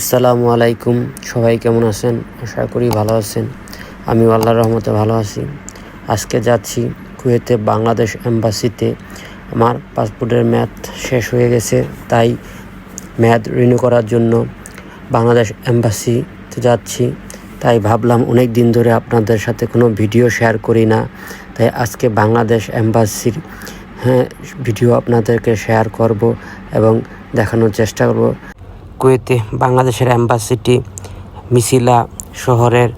আসসালামু আলাইকুম। সবাই কেমন আছেন? আশা করি ভালো আছেন। আমি আল্লাহর রহমতে ভালো আছি। আজকে যাচ্ছি কুয়েতে বাংলাদেশ এম্বাসিতে। আমার পাসপোর্টের মেয়াদ শেষ হয়ে গেছে, তাই মেয়াদ রিনিউ করার জন্য বাংলাদেশ এম্বাসিতে যাচ্ছি। তাই ভাবলাম অনেক দিন ধরে আপনাদের সাথে কোনো ভিডিও শেয়ার করি না। তাই আজকে বাংলাদেশ এম্বাসির হ্যাঁ ভিডিও আপনাদেরকে শেয়ার করব এবং দেখানোর চেষ্টা করব। কুয়েতে বাংলাদেশের অ্যাম্বাসিটি মিছিলা শহরের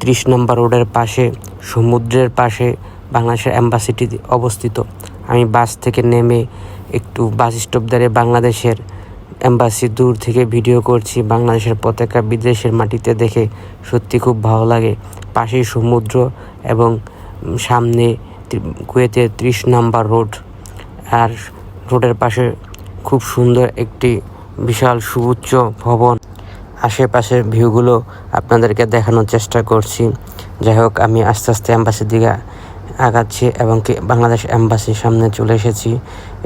ত্রিশ নম্বর রোডের পাশে, সমুদ্রের পাশে বাংলাদেশের অ্যাম্বাসিটি অবস্থিত। আমি বাস থেকে নেমে একটু বাস স্টপ ধরে বাংলাদেশের অ্যাম্বাসি দূর থেকে ভিডিও করছি। বাংলাদেশের পতাকা বিদেশের মাটিতে দেখে সত্যি খুব ভালো লাগে। পাশেই সমুদ্র এবং সামনে কুয়েতে ত্রিশ নাম্বার রোড। আর রোডের পাশে খুব সুন্দর একটি বিশাল সুউচ্চ ভবন। আশেপাশের ভিউগুলো আপনাদেরকে দেখানোর চেষ্টা করছি। যাই হোক, আমি আস্তে আস্তে অ্যাম্বাসির দিকে আগাচ্ছি এবং কি বাংলাদেশ অ্যাম্বাসির সামনে চলে এসেছি।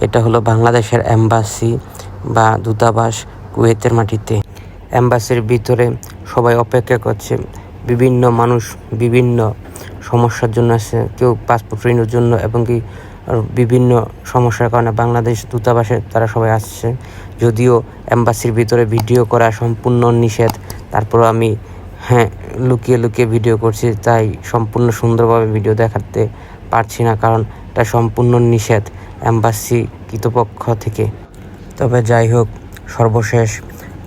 এটা হলো বাংলাদেশের অ্যাম্বাসি বা দূতাবাস কুয়েতের মাটিতে। অ্যাম্বাসির ভিতরে সবাই অপেক্ষা করছে। বিভিন্ন মানুষ বিভিন্ন সমস্যার জন্য আছে, কেউ পাসপোর্ট রিনিউর জন্য এবং কি বিভিন্ন সমস্যার কারণে বাংলাদেশ দূতাবাসে তারা সবাই আসছে। যদিও অ্যাম্বাসির ভিতরে ভিডিও করা সম্পূর্ণ নিষেধ। তারপর আমি হ্যাঁ লুকিয়ে লুকিয়ে ভিডিও করছি, তাই সম্পূর্ণ সুন্দরভাবে ভিডিও দেখাতে পারছি না, কারণ এটা সম্পূর্ণ নিষেধ অ্যাম্বাসি কৃতপক্ষ থেকে। তবে যাই হোক, সর্বশেষ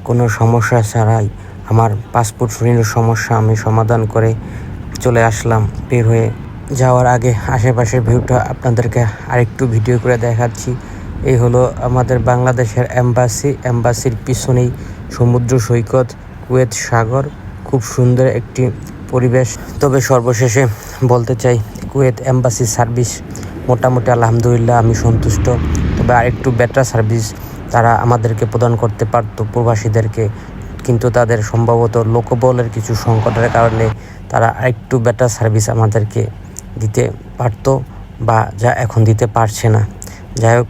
কোনো সমস্যা ছাড়াই আমার পাসপোর্ট রিনিউর সমস্যা আমি সমাধান করে চলে আসলাম। বের হয়ে যাওয়ার আগে আশেপাশের ভিউটা আপনাদেরকে আরেকটু ভিডিও করে দেখাচ্ছি। এই হলো আমাদের বাংলাদেশের অ্যাম্বাসি অ্যাম্বাসির পিছনেই সমুদ্র সৈকত, কুয়েত সাগর, খুব সুন্দর একটি পরিবেশ। তবে সর্বশেষে বলতে চাই, কুয়েত অ্যাম্বাসি সার্ভিস মোটামুটি আলহামদুলিল্লাহ আমি সন্তুষ্ট। তবে আরেকটু বেটার সার্ভিস তারা আমাদেরকে প্রদান করতে পারতো প্রবাসীদেরকে। কিন্তু তাদের সম্ভবত লোকবলের কিছু সংকটের কারণে তারা আরেকটু বেটার সার্ভিস আমাদেরকে দিতে পারতো বা যা এখন দিতে পারছে না। যাই হোক